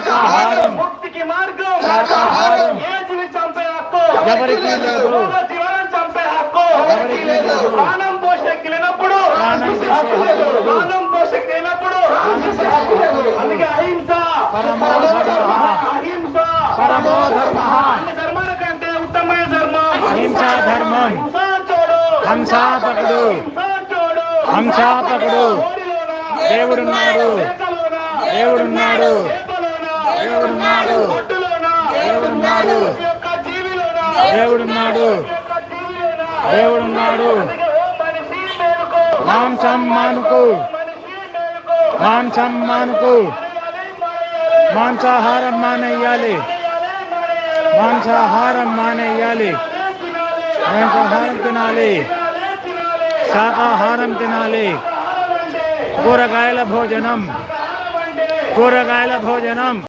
ముక్తికి మార్గం. ఏ జీవి చంపే హక్కు? ఎవరికీ లేదు. జీవనం చంపే హక్కు? ఎవరికీ లేదు. ప్రాణం పోషకి లేనప్పుడు ప్రాణం పోసే హక్కు లేదు. ప్రాణం పోషకి లేనప్పుడు అందుకే అహింస. అహింస. పరమో ధర్మః. అన్ని ధర్మాల కంటే ఉత్తమమైన ధర్మం. అహింసా ధర్మం చూడు హంసా పకడు హింస పకడు దేవుడున్నాడు దేవుడున్నాడు. చేపలోన, దేవుడున్నాడు ఒడ్డులోన, దేవుడున్నాడు ప్రతి ఒక్క జీవిలోన, దేవుడున్నాడు ప్రతి ఒక్క జీవిలోన, దేవుడున్నాడు అందుకే ఓ మనిషి మేలుకో, మాంసం మానుకు మనిషి మేలుకో, మాంసం మానుకు మానేయాలి, మానేయాలి, మాంసాహారం మానేయాలి మానేయాలి, మానేయాలి. మాంసాహారం మానేయాలి తినాలి, మాంసాహారం తినాలి తినాలి, తినాలి. శాకాహారం తినాలి ఆహారం అంటే, కూరగాయల భోజనం ఆహారం అంటే కూరగాయల భోజనం